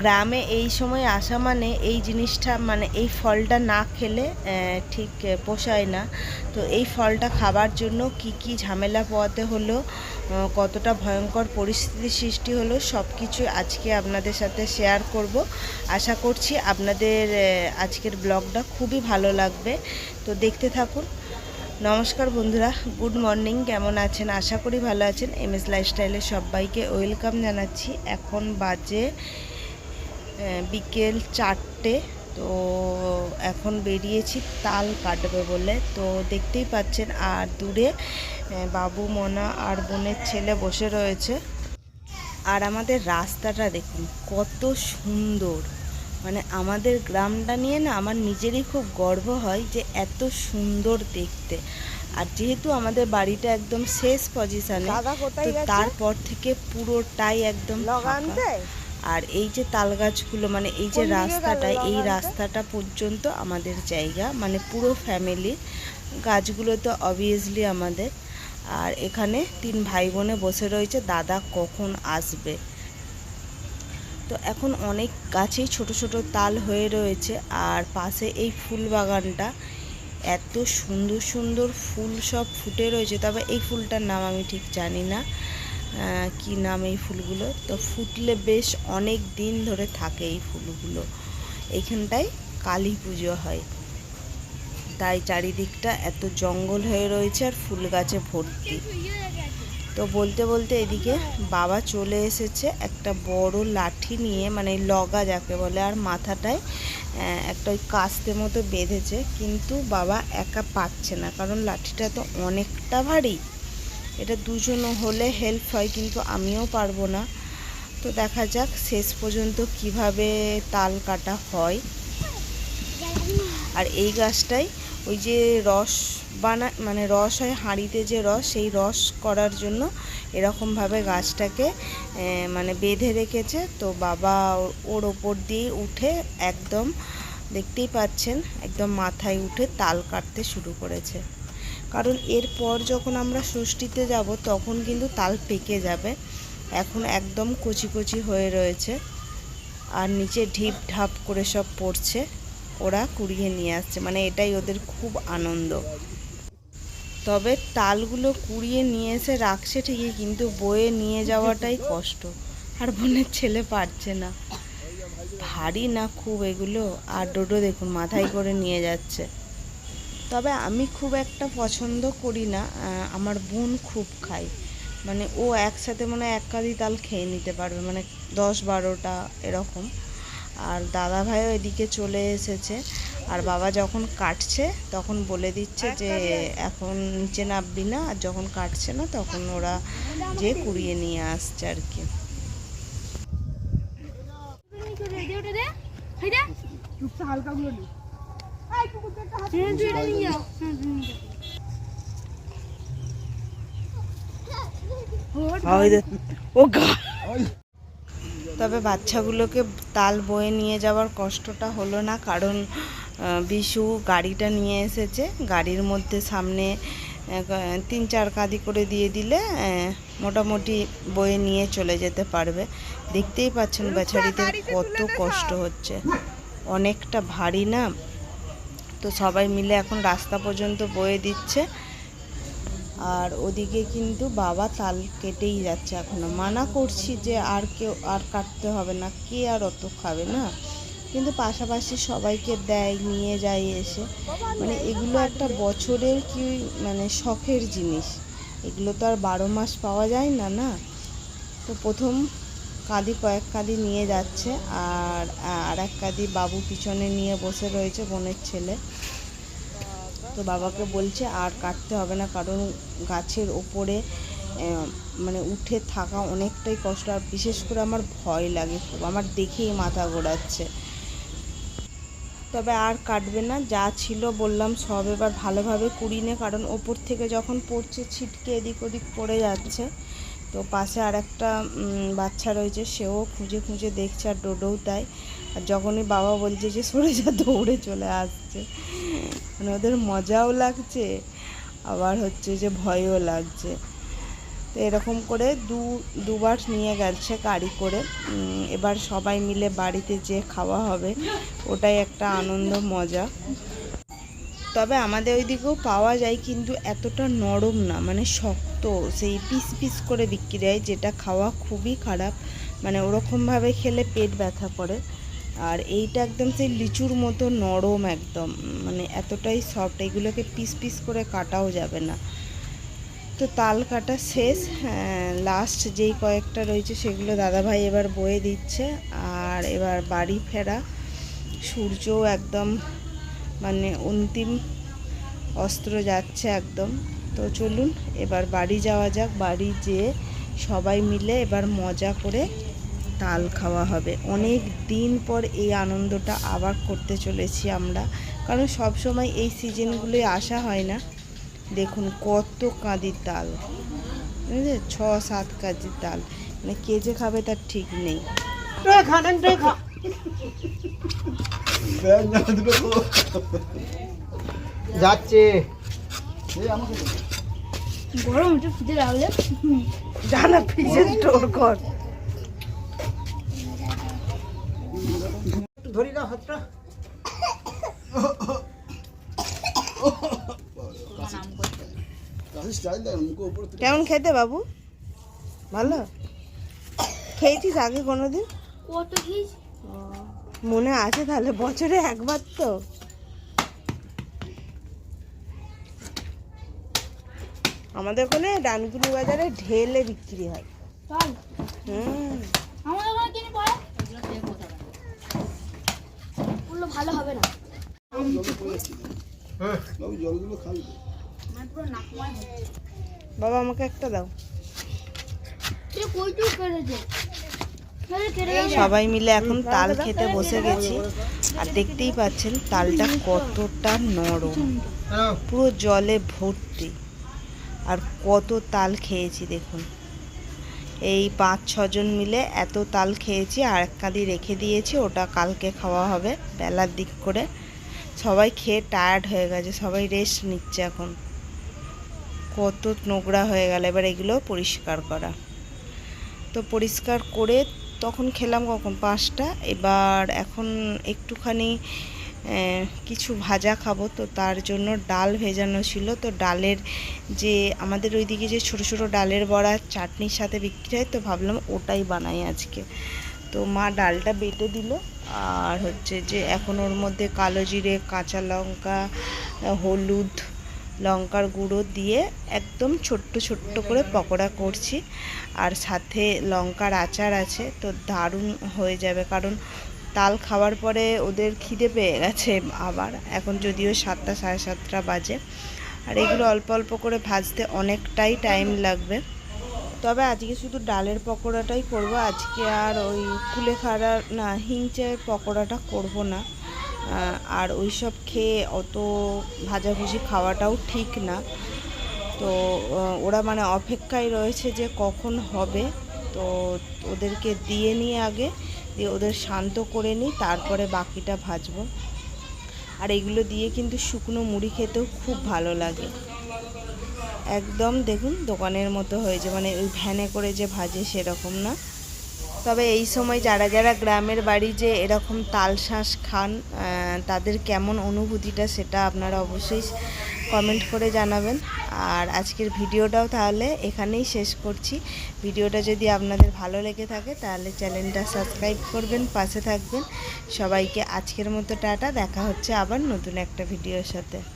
গ্রামে এই সময় আসা মানে এই জিনিসটা মানে এই ফলটা না খেলে ঠিক পোষায় না। তো এই ফলটা খাবার জন্য কি কি ঝামেলা পোয়াতে হলো কতটা ভয়ঙ্কর পরিস্থিতির সৃষ্টি হলো সব কিছু আজকে আপনাদের সাথে শেয়ার করব। আশা করছি আপনাদের আজকের ব্লগটা খুবই ভালো লাগবে। তো দেখতে থাকুন। নমস্কার বন্ধুরা গুড মর্নিং কেমন আছেন? আশা করি ভালো আছেন। এম এস লাইফস্টাইলে সবাইকে ওয়েলকাম জানাচ্ছি। এখন বাজে বিকেল চারটে তো এখন বেরিয়েছি তাল কাটবে বলে। তো দেখতেই পাচ্ছেন আর দূরে বাবু মনা আর বোনের ছেলে বসে রয়েছে। আর আমাদের রাস্তাটা দেখুন কত সুন্দর। মানে আমাদের গ্রামটা নিয়ে না আমার নিজেরই খুব গর্ব হয় যে এত সুন্দর দেখতে। আর যেহেতু আমাদের বাড়িটা একদম শেষ পজিশনে? তারপর থেকে পুরোটাই একদম আর এই যে তাল গাছগুলো মানে এই যে রাস্তাটা এই রাস্তাটা পর্যন্ত আমাদের জায়গা মানে পুরো ফ্যামিলি গাছগুলো তো অবভিয়াসলি আমাদের। আর এখানে তিন ভাই বোনে বসে রয়েছে দাদা কখন আসবে? তো এখন অনেক গাছেই ছোট ছোট তাল হয়ে রয়েছে আর পাশে এই ফুল বাগানটা এত সুন্দর সুন্দর ফুল সব ফুটে রয়েছে। তবে এই ফুলটার নাম আমি ঠিক জানি না। কি নাম এই ফুলগুলো? তো ফুটলে বেশ অনেক দিন ধরে থাকে এই ফুলগুলো। এইখানটায় কালী পুজো হয়। তাই চারিদিকটা এত জঙ্গল হয়ে রয়েছে আর ফুল গাছে ভর্তি। তো বলতে বলতে এদিকে বাবা চলে এসেছে একটা বড় লাঠি নিয়ে মানে লগা যাকে বলে, আর মাথাটায় একটা ওই কাস্তে মতো বেঁধেছে। কিন্তু বাবা একা পাচ্ছে না, কারণ লাঠিটা তো অনেকটা ভারী। এটা দুজন হলে হেল্প হয়, কিন্তু আমিও পারব না। তো দেখা যাক শেষ পর্যন্ত কীভাবে তাল কাটা হয়। আর এই গাছটাই ওই যে রস বানা মানে রস হয়, হাঁড়িতে যে রস, সেই রস করার জন্য এরকমভাবে গাছটাকে মানে বেঁধে রেখেছে। তো বাবা ওর ওপর দিয়ে উঠে একদম, দেখতেই পাচ্ছেন, একদম মাথায় উঠে তাল কাটতে শুরু করেছে। কারণ এরপর যখন আমরা ষষ্ঠীতে যাব, তখন কিন্তু তাল পেকে যাবে। এখন একদম কচি কচি হয়ে রয়েছে। আর নিচে ঢিপ ঢাপ করে সব পড়ছে। ওরা কুড়িয়ে নিয়ে আসছে। মানে এটাই ওদের খুব আনন্দ। তবে তালগুলো কুড়িয়ে নিয়ে এসে রাখছে ঠিকই, কিন্তু বয়ে নিয়ে যাওয়াটাই কষ্ট। আর বোনের ছেলে পারছে না। ভারী না খুব এগুলো। আর ডোডো দেখুন, মাথায় করে নিয়ে যাচ্ছে। তবে আমি খুব একটা পছন্দ করি না আমার বোন খুব খায়। মানে ও একসাথে মানে এক কাঁদি তাল খেয়ে নিতে পারবে মানে দশ বারোটা এরকম। আর দাদা ভাইও এদিকে চলে এসেছে। আর বাবা যখন কাটছে, তখন বলে দিচ্ছে যে, এখন নিচে নামবি না। আর যখন কাটছে না, তখন ওরা যে কুড়িয়ে নিয়ে আসছে আর কি। চুপচাপ হালকা গুলো নে। ও গা তবে বাচ্চাগুলোকে তাল বয়ে নিয়ে যাওয়ার কষ্টটা হলো না, কারণ বিশু গাড়িটা নিয়ে এসেছে। গাড়ির মধ্যে সামনে তিন চার কাঁদি করে দিয়ে দিলে মোটামুটি বয়ে নিয়ে চলে যেতে পারবে। দেখতেই পাচ্ছেন বেচারিদের কত কষ্ট হচ্ছে। অনেকটা ভারী না? তো সবাই মিলে এখন রাস্তা পর্যন্ত বয়ে দিচ্ছে। আর ওদিকে কিন্তু বাবা তাল কেটেই যাচ্ছে এখনও। মানা করছি যে আর কেউ, আর কাটতে হবে না, কে আর অত খাবে না? কিন্তু পাশাপাশি সবাইকে দেয়, নিয়ে যায় এসে। মানে এগুলো একটা বছরের কি মানে শখের জিনিস। এগুলো তো আর বারো মাস পাওয়া যায় না না? তো প্রথম কাঁদি কয়েক কাঁদি নিয়ে যাচ্ছে আর আর এক কাঁদি বাবু পিছনে নিয়ে বসে রয়েছে বোনের ছেলে। তো বাবাকে বলছে আর কাটতে হবে না, কারণ গাছের ওপরে মানে উঠে থাকা অনেকটাই কষ্ট, আর বিশেষ করে আমার ভয় লাগে খুব, আমার দেখেই মাথা ঘোরাচ্ছে। তবে আর কাটবে না, যা ছিল বললাম সব এবার ভালোভাবে কুড়িয়ে নে, কারণ ওপর থেকে যখন পড়ছে ছিটকে এদিক ওদিক পড়ে যাচ্ছে। তো পাশে আর একটা বাচ্চা রয়েছে, সেও খুঁজে খুঁজে দেখছে আর ডোডোও তাই। আর যখনই বাবা বলছে যে সরে যা, দৌড়ে চলে আসছে। মানে ওদের মজাও লাগছে, আবার হচ্ছে যে ভয়ও লাগছে। তো এরকম করে দু, দুবার নিয়ে গেছে গাড়ি করে। এবার সবাই মিলে বাড়িতে যে খাওয়া হবে। ওটাই একটা আনন্দ, মজা। তবে আমাদের ওইদিকেও পাওয়া যায় কিন্তু এতটা নরম না মানে শক্ত। সেই পিস পিস করে বিক্রি হয়, যেটা খাওয়া খুবই খারাপ। মানে ওরকমভাবে খেলে পেট ব্যথা করে। আর এইটা একদম সেই লিচুর মতো নরম একদম। মানে এতটাই সফট এগুলোকে পিস পিস করে কাটাও যাবে না। তো তাল কাটা শেষ। লাস্ট যেই কয়েকটা রয়েছে সেগুলো দাদাভাই এবার বয়ে দিচ্ছে। আর এবার বাড়ি ফেরা। সূর্যও একদম মানে অন্তিম অস্ত্র যাচ্ছে একদম। তো চলুন, এবার বাড়ি যাওয়া যাক। বাড়ি যেয়ে সবাই মিলে এবার মজা করে তাল খাওয়া হবে। অনেক দিন পর এই আনন্দটা আবার করতে চলেছি আমরা। কারণ সব সময় এই সিজনগুলোই আসা হয় না। দেখুন কত কাঁদির তাল। ছ সাত কাজির তাল। মানে কে যে খাবে তার ঠিক নেই। যাচ্ছে। গরম একটু ফিতে রাখলে জানা ফ্রিজে স্টোর কর। ধরি না হাতটা। কেমন খেতে বাবু? ভালো? খেয়েছিস আগে কোনোদিন? কত খেয়েছি? মনে আছে তাহলে? বছরে একবার তো। আমাদের ওখানে ডানকুনি বাজারে ঢেলে বিক্রি হয়। হুম। ভালো হবে না। বাবা আমাকে একটা দাও। কইটুক দাও। সবাই মিলে এখন তাল খেতে বসে গেছি। আর দেখতেই পাচ্ছেন, তালটা কতটা নরম। পুরো জলে ভর্তি। আর কত তাল খেয়েছি, দেখুন। এই পাঁচ, ছজন মিলে এত তাল খেয়েছি, আর এক কাঁদি রেখে দিয়েছি, ওটা কালকে খাওয়া হবে, বেলার দিক করে। সবাই খেয়ে টায়ার্ড হয়ে গেছে, সবাই রেস্ট নিচ্ছে এখন। কত নোংরা হয়ে গেল, এবার এগুলো পরিষ্কার করা। তো পরিষ্কার করে তখন খেলাম কখন? পাঁচটা। এবার এখন একটুখানি কিছু ভাজা খাব। তো তার জন্য ডাল ভেজানো ছিল। তো ডালের যে, আমাদের ওইদিকে যে ছোট ছোট ডালের বড়া চাটনির সাথে বিক্রি হয়, তো ভাবলাম ওটাই বানাই আজকে। তো মা ডালটা বেটে দিল। আর হচ্ছে যে, এখন ওর মধ্যে কালো জিরে, কাঁচা লঙ্কা, হলুদ লঙ্কার গুঁড়ো দিয়ে একদম ছোট্ট ছোট্ট করে পকোড়া করছি। আর সাথে লঙ্কার আচার আছে, তো দারুণ হয়ে যাবে। কারণ তাল খাওয়ার পরে ওদের খিদে পেয়ে গেছে আবার। এখন যদিও সাতটা, সাড়ে সাতটা বাজে। আর এগুলো অল্প অল্প করে ভাজতে অনেকটাই টাইম লাগবে। তবে আজকে শুধু ডালের পকোড়াটাই করব। আজকে আর ওই কুলেখাড়া না, হিংচের পকোড়াটা করব না। আর ওই সব খেয়ে অত ভাজাভুজি খাওয়াটাও ঠিক না। তো ওরা মানে অপেক্ষায় রয়েছে যে কখন হবে। তো ওদেরকে দিয়ে নিয়ে আগে, দিয়ে ওদের শান্ত করে নিই তারপরে বাকিটা ভাজবো। আর এগুলো দিয়ে কিন্তু শুকনো মুড়ি খেতেও খুব ভালো লাগে। একদম দেখুন দোকানের মতো হয়েছে মানে ওই ভ্যানে করে যে ভাজে সেরকম না। তবে এই সময় যারা যারা গ্রামের বাড়ি যে এরকম তাল শাঁস খান তাদের কেমন অনুভূতিটা সেটা আপনারা অবশ্যই কমেন্ট করে জানাবেন। আর আজকের ভিডিওটাও তাহলে এখানেই শেষ করছি। ভিডিওটা যদি আপনাদের ভালো লেগে থাকে তাহলে চ্যানেলটা সাবস্ক্রাইব করবেন, পাশে থাকবেন। সবাইকে আজকের মতো টাটা, দেখা হচ্ছে আবার নতুন একটা ভিডিওর সাথে।